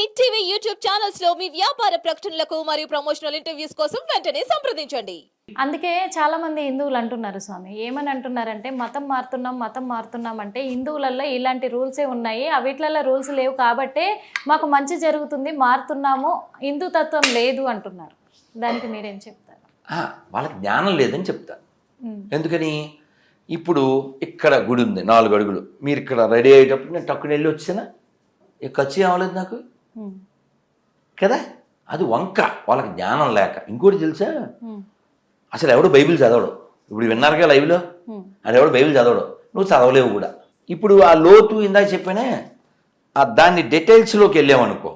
Hit TV YouTube ఛానల్స్లో మీ వ్యాపార ప్రకటనలకు మరియు ప్రమోషనల్ ఇంటర్వ్యూస్ కోసం వెంటనే సంప్రదించండి. అందుకే చాలా మంది హిందువులు అంటున్నారు స్వామి. ఏమని అంటున్నారంటే మతం మారుతున్నాం మతం మారుతున్నాం అంటే హిందువులలో ఇలాంటి రూల్సే ఉన్నాయి. అవిట్లలో రూల్స్ లేవు కాబట్టే మాకు మంచి జరుగుతుంది మారుతున్నాము హిందూ తత్వం లేదు అంటున్నారు. దానికి మీరేం చెప్తారు? ఆ, వాళ్ళకి జ్ఞానం లేదని చెప్తా. ఉమ్, ఎందుకని? ఇప్పుడు ఇక్కడ గుడి ఉంది నాలుగు అడుగులు. మీరు ఇక్కడ రెడీ అయ్యేటప్పుడు నేను టక్కుని వెళ్ళి వచ్చానా? ఖర్చు అవ్వలేదు నాకు? కదా? అది వంక. వాళ్ళకి జ్ఞానం లేక. ఇంకోటి తెలుసా? అసలు ఎవడు బైబిల్ చదవడు? ఇప్పుడు విన్నారుగా లైవ్లో? అది ఎవడు బైబిల్ చదవడు? నువ్వు చదవలేవు కూడా. ఇప్పుడు ఆ లోతు ఇందాక చెప్పానే ఆ దాన్ని డీటెయిల్స్లోకి వెళ్ళామనుకో.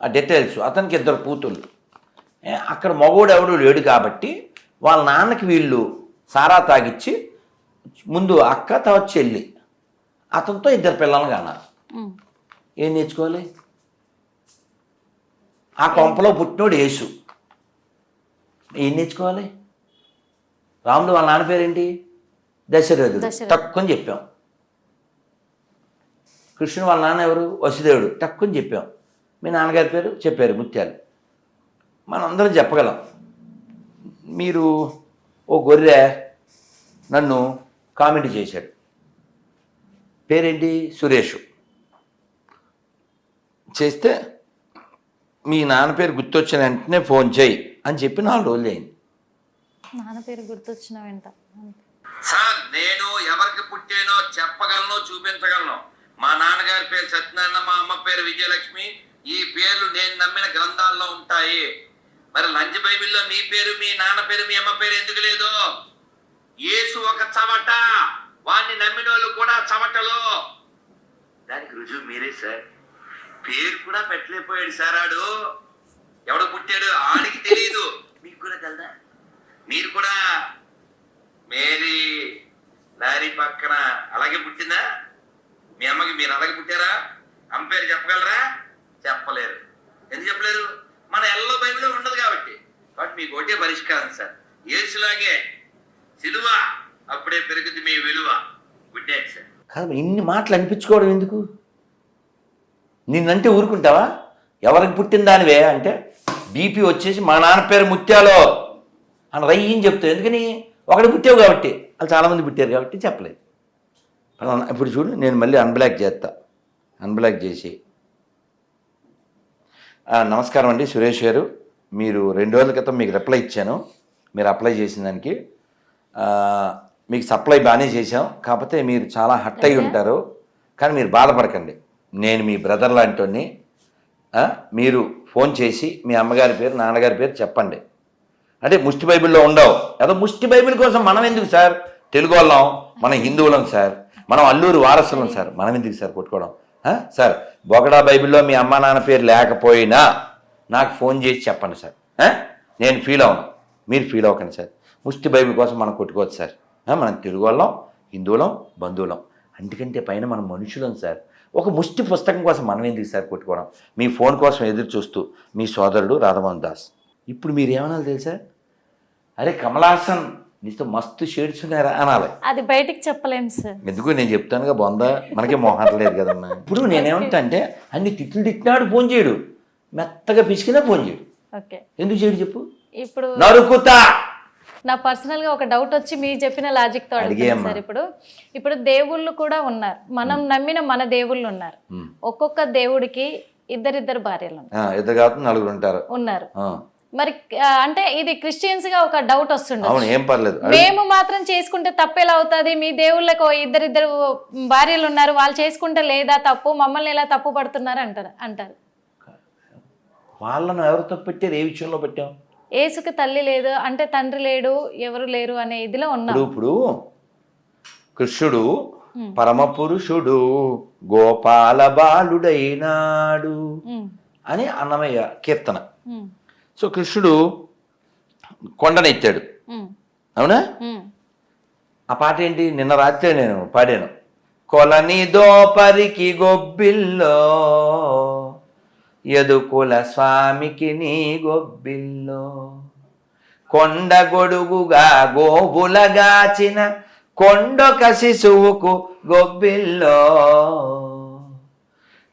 ఆ డీటెయిల్స్ అతనికి ఇద్దరు కూతుళ్ళు. అక్కడ మగోడు ఎవడు లేడు కాబట్టి వాళ్ళ నాన్నకి వీళ్ళు సారా తాగిచ్చి ముందు అక్క తర్వాత చెల్లి. అతనితో ఇద్దరు పిల్లలు కన్నారు. ఉమ్, ఏం నేర్చుకోవాలి? ఆ కొంపలో పుట్టినోడు యేసు. ఏం నేర్చుకోవాలి? రాముడు వాళ్ళ నాన్న పేరేంటి? దశరథుడు. తక్కువని చెప్పాం. కృష్ణుడు వాళ్ళ నాన్న ఎవరు? వసుదేవుడు. తక్కువని చెప్పాం. మీ నాన్నగారి పేరు? చెప్పారు ముత్యాలు. మనం అందరం చెప్పగలం. మీరు ఓ గొర్రె నన్ను కామెంట్ చేశాడు. పేరేంటి? సురేష్. చేస్తే మీ నాన్న పేరు గుర్తొచ్చిన వెంటనే ఫోన్ చేయి అని చెప్పి నాలుగు రోజులు అయింది. నాన్న పేరు గుర్తొచ్చిన వెంట. సార్ నేను ఎవరికి పుట్టానో చెప్పగలను చూపించగలను. మా నాన్నగారి పేరు సత్యనారాయణ మా అమ్మ పేరు విజయలక్ష్మి. ఈ పేర్లు నేను నమ్మిన గ్రంథాల్లో ఉంటాయి. మరి లంచ్ బైబిల్లో మీ పేరు మీ నాన్న పేరు మీ అమ్మ పేరు ఎందుకు లేదు? యేసు ఒక చవట. వాణ్ణి నమ్మిన వాళ్ళు కూడా చవటలు. దానికి రుజువు మీరే సార్. పేరు కూడా పెట్టలేకపోయాడు సార్ ఆడు ఎవడు పుట్టాడు ఆడికి తెలియదు మీకు కూడా తెలదా? మీరు కూడా మేరీ లారీ పక్కన అలాగే పుట్టిందా? మీ అమ్మకి మీరు అలాగే పుట్టారా? అమ్మ పేరు చెప్పగలరా? చెప్పలేరు. ఎందుకు చెప్పలేరు? మన ఎల్లో బైబిల్లో ఉండదు కాబట్టి. కాబట్టి మీకు ఒకటే పరిష్కారం సార్. ఏసులాగే సిలువ అప్పుడే పెరుగుతుంది మీ విలువ. గుడ్ నైట్ సార్ ఇన్ని మాటలు అనిపించుకోవడం ఎందుకు? నిన్నంటే ఊరుకుంటావా? ఎవరికి పుట్టిన దానివే? అంటే బీపీ వచ్చేసి మా నాన్న పేరు ముత్యాలో అని రయ్యని చెప్తావు ఎందుకని? ఒకటి పుట్టావు కాబట్టి. వాళ్ళు చాలామంది పుట్టారు కాబట్టి చెప్పలేదు. ఇప్పుడు చూడు నేను మళ్ళీ అన్బ్లాక్ చేస్తా. అన్బ్లాక్ చేసి. నమస్కారం అండి సురేష్ గారు. మీరు రెండు రోజుల క్రితం మీకు రిప్లై ఇచ్చాను. మీరు అప్లై చేసిన దానికి. మీకు సప్లై బాగానే చేశాం. కాకపోతే మీరు చాలా హట్ అయి ఉంటారు. కానీ మీరు బాధపడకండి. నేను మీ బ్రదర్ లాంటి మీరు ఫోన్ చేసి మీ అమ్మగారి పేరు నాన్నగారి పేరు చెప్పండి. అంటే ముష్టి బైబిల్లో ఉండవు. అదో ముష్టి బైబిల్ కోసం మనం ఎందుకు సార్? తెలుగు వాళ్ళం మనం హిందువులం సార్. మనం అల్లూరు వారసులం సార్. మనం ఎందుకు సార్ కొట్టుకోవడం? సార్ బొగడా బైబిల్లో మీ అమ్మ నాన్న పేరు లేకపోయినా నాకు ఫోన్ చేసి చెప్పండి సార్. నేను ఫీల్ అవును. మీరు ఫీల్ అవ్వకండి సార్. ముష్టి బైబిల్ కోసం మనం కొట్టుకోవచ్చు సార్. మనం తెలుగు వాళ్ళం హిందువులం బంధువులం. అందుకంటే పైన మనం మనుషులం సార్. ఒక ముష్టి పుస్తకం కోసం మనం ఎందుకు సార్ కొట్టుకోవడం? మీ ఫోన్ కోసం ఎదురు చూస్తూ మీ సోదరుడు రాధమోహన్ దాస్. ఇప్పుడు మీరు ఏమనాలి తెలుసా? అరే కమలాసన్ నీతో మస్తు షేడ్స్ ఉన్నారా అనాలి. అది బయటికి చెప్పలేం సార్. ఎందుకు? నేను చెప్తానుగా బొంద. మనకే మొహం లేదు కదమ్మా ఇప్పుడు నేనేమంటా అంటే అన్ని తిట్లు తిట్టినాడు ఫోన్ చేయడు. మెత్తగా పిసికినా ఫోన్ చేయడు. ఓకే. ఎందుకు చేయడు చెప్పు? ఇప్పుడు నరుకుతా! నా పర్సనల్గా ఒక డౌట్ వచ్చి మీరు చెప్పిన లాజిక్తో అడుగుతాను. సార్ ఇప్పుడు. ఇప్పుడు దేవుళ్ళు కూడా ఉన్నారు. మనం నమ్మిన మన దేవుళ్ళు ఉన్నారు. ఒక్కొక్క దేవుడికి ఇద్దరిద్దరు భార్యలు ఇద్దరు నలుగురు ఉంటారు. ఉన్నారు. మరి అంటే ఇది క్రిస్టియన్స్గా ఒక డౌట్ వస్తుండదు అవును ఏం పర్లేదు. మేము మాత్రం చేసుకుంటే తప్పెలా అవుతుంది? మీ దేవుళ్ళకు ఇద్దరిద్దరు భార్యలు ఉన్నారు. వాళ్ళు చేసుకుంటే లేదా తప్పు? మమ్మల్ని ఎలా తప్పు పడుతున్నారు అంటారు అంటారు. వాళ్ళను ఎవరు తప్పు పెట్టారు? ఏ విషయంలో పెట్టాం? ఏసుకి తల్లి లేదు అంటే తండ్రి లేడు ఎవరు లేరు అనే ఇదిలో ఉన్నాం. ఇప్పుడు కృష్ణుడు ఉమ్. పరమ పురుషుడు గోపాల బాలుడైనాడు అని అన్నమయ్య కీర్తన. సో కృష్ణుడు కొండనెత్తాడు. అవునా. ఆ పాట ఏంటి? నిన్న రాత్రే నేను పాడాను. కొలని దోపరికి గొబ్బిల్లో యదుకుల స్వామికి నీ గొబ్బిల్లో. కొండ గొడుగుగా గోబులగాచిన కొండొక శిశువుకు గొబ్బిల్లో.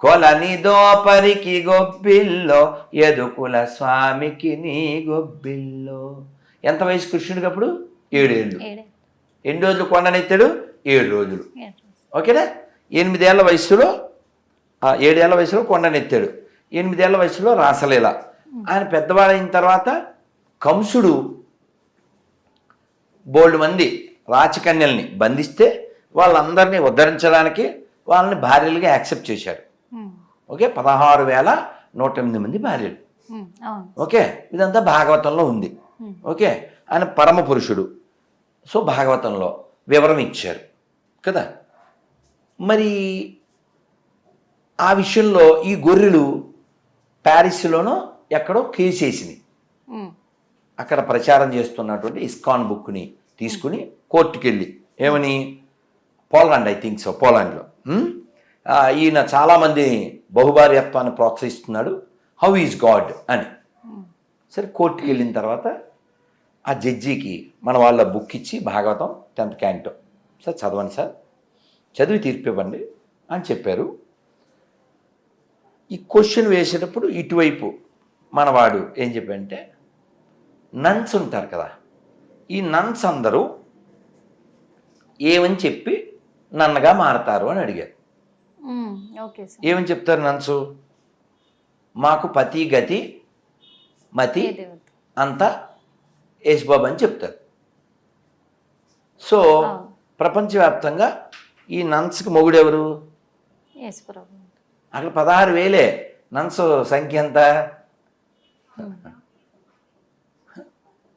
కొలని దోపరికి గొబ్బిల్లో ఎదుకుల స్వామికి నీ గొబ్బిల్లో. ఎంత వయసు కృష్ణుడికి అప్పుడు? ఏడేళ్ళు. ఏడే ఎన్ని రోజులు కొండనెత్తాడు? ఏడు రోజులు. ఓకేనా? ఎనిమిదేళ్ళ వయసులో ఏడేళ్ళ వయసులో కొండనెత్తాడు. ఎనిమిదేళ్ళ వయసులో రాసలీల. ఆయన పెద్దవాడైన తర్వాత కంసుడు బోల్డ్ మంది రాచకన్యల్ని బంధిస్తే వాళ్ళందరినీ ఉద్ధరించడానికి వాళ్ళని భార్యలుగా యాక్సెప్ట్ చేశాడు ఉమ్, ఓకే పదహారు వేల నూట ఎనిమిది మంది భార్యలు. ఓకే ఇదంతా భాగవతంలో ఉంది. ఓకే ఆయన పరమ పురుషుడు సో భాగవతంలో వివరం ఇచ్చారు. కదా? మరి ఆ విషయంలో ఈ గొర్రెలు ప్యారిస్లోనో ఎక్కడో ఉమ్, అక్కడ ప్రచారం చేస్తున్నటువంటి ఇస్కాన్ బుక్ని తీసుకుని కోర్టుకి వెళ్ళి ఏమని? పోలాండ్ ఐ థింక్ సో పోలాండ్లో. ఈయన చాలామందిని బహుభార్యత్వాన్ని ప్రోత్సహిస్తున్నాడు. హౌ ఈజ్ గాడ్ అని. సరే కోర్టుకి వెళ్ళిన తర్వాత ఆ జడ్జికి మన వాళ్ళ బుక్ ఇచ్చి భాగవతం టెన్త్ క్యాంటో. సార్ చదవండి సార్. చదివి తీర్పు ఇవ్వండి అని చెప్పారు. ఈ క్వశ్చన్ వేసేటప్పుడు ఇటువైపు మనవాడు ఏం చెప్పంటే నన్స్ ఉంటారు కదా ఈ నన్స్ అందరూ ఏమని చెప్పి నన్నగా మారతారు అని అడిగారు. ఏమని చెప్తారు నన్సు? మాకు పతి గతి మతి అంతా యేసుబాబు అని చెప్తారు. సో. ప్రపంచవ్యాప్తంగా ఈ నన్స్కి మొగుడెవరు? అక్కడ పదహారు వేలే. నన్స్ సంఖ్య ఎంత?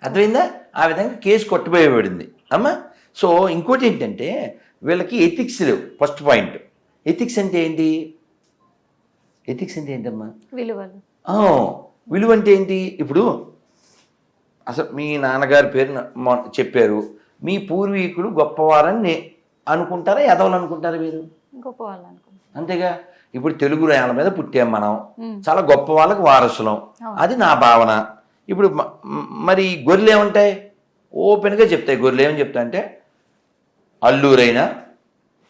అర్థమైందా? ఆ విధంగా కేసు కొట్టుపోయబడింది అమ్మా సో ఇంకోటి ఏంటంటే వీళ్ళకి ఎథిక్స్ లేవు ఫస్ట్ పాయింట్ ఎథిక్స్ అంటే ఏంటి? ఎథిక్స్ అంటే ఏంటమ్మా? విలువలు. ఆ, విలువ అంటే ఏంటి? ఇప్పుడు అసలు మీ నాన్నగారి పేరు చెప్పారు మీ పూర్వీకులు గొప్పవారని అనుకుంటారా ఎదవలు అనుకుంటారా మీరు? గొప్ప వాళ్ళు అనుకుంటా అంతేగా? ఇప్పుడు తెలుగు నేల మీద పుట్టాం మనం. చాలా గొప్ప వాళ్ళకి వారసులం. అది నా భావన. ఇప్పుడు మరి గొర్రెలు ఏముంటాయి? ఓపెన్గా చెప్తాయి గొర్రెలు. ఏమని చెప్తాయి అంటే అల్లూరైనా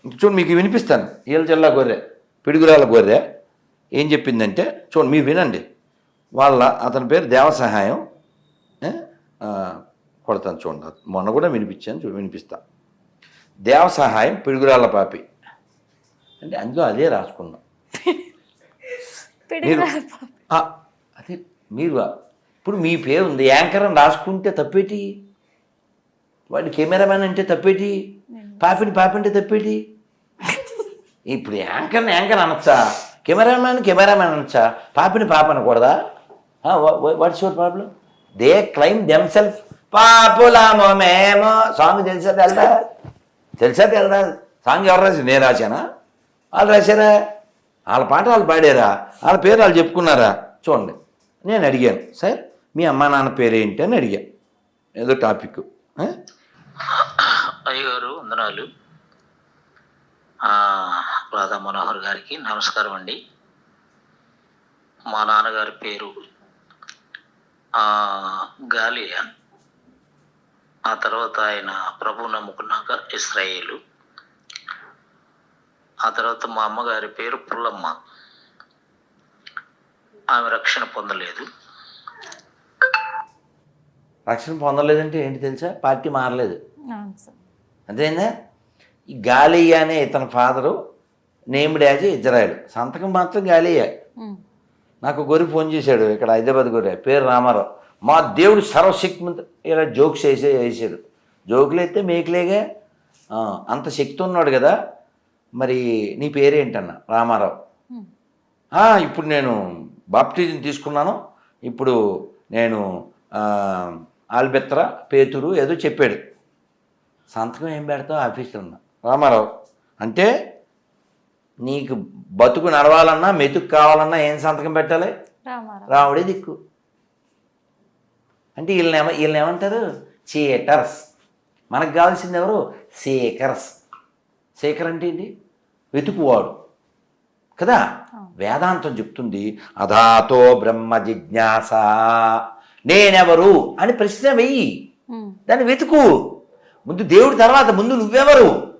చూడు మీకు వినిపిస్తాను. ఈల జిల్లా గొర్రె పిడుగురాల గొర్రె ఏం చెప్పిందంటే చూడండి మీరు వినండి. వాళ్ళ అతని పేరు దేవ సహాయం కొడతాను చూడండి. మొన్న కూడా వినిపించాను చూ వినిపిస్తా. దేవ సహాయం పిడుగురాళ్ళ పాపి. అంటే అందులో అదే మీరు. ఆ, అదే మీరు ఇప్పుడు మీ పేరు ఉంది యాంకర్ అని రాసుకుంటే తప్పేటి? వాడి కెమెరామ్యాన్ అంటే తప్పేటి? పాపిని పాపి అంటే తప్పేటి? ఇప్పుడు యాంకర్ని యాంకర్ అనొచ్చా? కెమెరామ్యాన్ కెమెరామ్యాన్ అనొచ్చా? పాపిని పాప అనకూడదా? What's your problem? They claim them self పాపులామో మేమో. సాంగ్ తెలుసా తెల్దా? తెలుసా తెల్దా? సాంగ్ ఎవరు రాసి నేను రాశానా? వాళ్ళు రాశారా? వాళ్ళ పాట వాళ్ళు పాడారా? వాళ్ళ పేరు వాళ్ళు చెప్పుకున్నారా? చూడండి నేను అడిగాను. సార్ మీ అమ్మా నాన్న పేరు ఏంటి అని అడిగాను ఏదో టాపిక్. అయ్యగారు వందనాలు. రాధా మనోహర్ గారికి నమస్కారం అండి. మా నాన్నగారి పేరు గాలి గాలియా. ఆ తర్వాత ఆయన ప్రభు నమ్ముకున్నాక ఇస్రాయేలు. ఆ తర్వాత మా అమ్మగారి పేరు పుల్లమ్మ. ఆమె రక్షణ పొందలేదు. రక్షణ పొందలేదంటే ఏంటి తెలుసా? పార్టీ మారలేదు. అవును సార్. అంతేందా ఈ గాలియా అనే ఇతని ఫాదరు నేమ్డ్ యాజ్ ఇజ్రాయల్. సంతకం మాత్రం గాలియా ఉమ్, నాకు గొర్రె ఫోన్ చేశాడు ఇక్కడ హైదరాబాద్ గొర్రె పేరు రామారావు. మా దేవుడు సర్వశక్తిమంత ఇలా జోక్స్ వేసే వేసాడు. జోకులు అయితే మేకులేగా ఆ, అంత శక్తి ఉన్నాడు కదా. మరి నీ పేరేంటన్న? రామారావు. ఉమ్, "ఆ, ఇప్పుడు నేను బాప్టిజం తీసుకున్నాను. ఇప్పుడు నేను ఆల్బెత్ర పేతురు ఏదో చెప్పాడు. సంతకం ఏం పెడతావు? ఆఫీసులో ఉన్నా. రామారావు అంటే నీకు బతుకు నడవాలన్నా మెతుకు కావాలన్నా ఏం సంతకం పెట్టాలి? రాముడే దిక్కు. అంటే వీళ్ళని ఏమ వీళ్ళని ఏమంటారు? చీటర్స్ మనకు కావాల్సింది ఎవరు? సేకర్స్ సేకర్ అంటే ఏంటి? వెతుకువాడు. కదా? వేదాంతం చెప్తుంది అధాతో బ్రహ్మ జిజ్ఞాస నేనెవరు? అని ప్రశ్న వెయ్యి దాన్ని వెతుకు. ముందు దేవుడి తర్వాత ముందు నువ్వెవరు?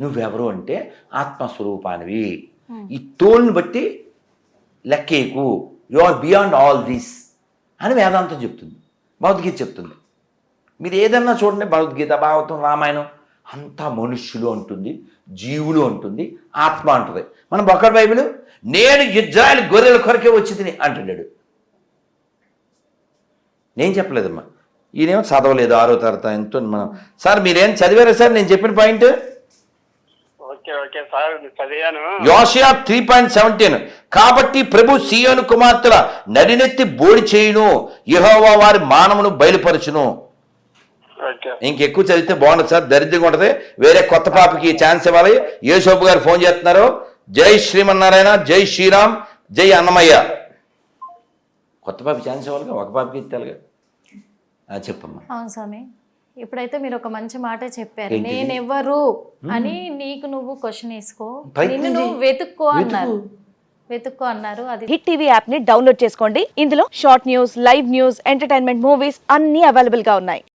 నువ్వెవరు అంటే ఆత్మస్వరూపానివి. ఈ తోలుని బట్టి లెక్కేకు. You are beyond all these అని వేదాంతం చెప్తుంది. భగవద్గీత చెప్తుంది. మీరు ఏదన్నా చూడండి భగవద్గీత భాగవతం రామాయణం. అంతా మనుష్యులు అంటుంది జీవులు అంటుంది ఆత్మ అంటుంది. మన బొక్కడ బైబిల్ నేను ఇజ్రాయల్ గొర్రెల కొరకే వచ్చి తిని అంటున్నాడు. నేను చెప్పలేదమ్మా. ఈయనేమో చదవలేదు ఆరో తరగతి ఎంతో మనం. సార్ మీరేం చదివారా సార్ నేను చెప్పిన పాయింట్? యోషియా త్రీ పాయింట్ సెవెంటీన్. కాబట్టి ప్రభు సియోను కుమార్తెల నడినెత్తి బోడి చేయును. యెహోవా వారి మానవును బయలుపరచును. ఇంకెక్కువ చదివితే బాగుండదు సార్ దరిద్రంగా ఉంటుంది. వేరే కొత్త పాపకి ఛాన్స్ ఇవ్వాలి. యేసోపు గారు ఫోన్ చేస్తున్నారు. జై శ్రీమన్నారాయణ జై శ్రీరామ్ జై అన్నమయ్య. కొత్త పాపకి ఛాన్స్ ఇవ్వాలిగా? ఒక పాపకి చెప్పమ్మా. అవును స్వామి. ఇప్పుడైతే మీరు ఒక మంచి మాట చెప్పారు? నేనెవ్వరు అని నీకు నువ్వు క్వశ్చన్ వేసుకో. నిన్ను నువ్వు. వెతుక్కో వెతుకు. అన్నారు. వెతుక్కో అన్నారు. అది హిట్ టీవీ యాప్ని డౌన్లోడ్ చేసుకోండి. ఇందులో short news live news entertainment movies అన్ని అవైలబుల్గా ఉన్నాయి.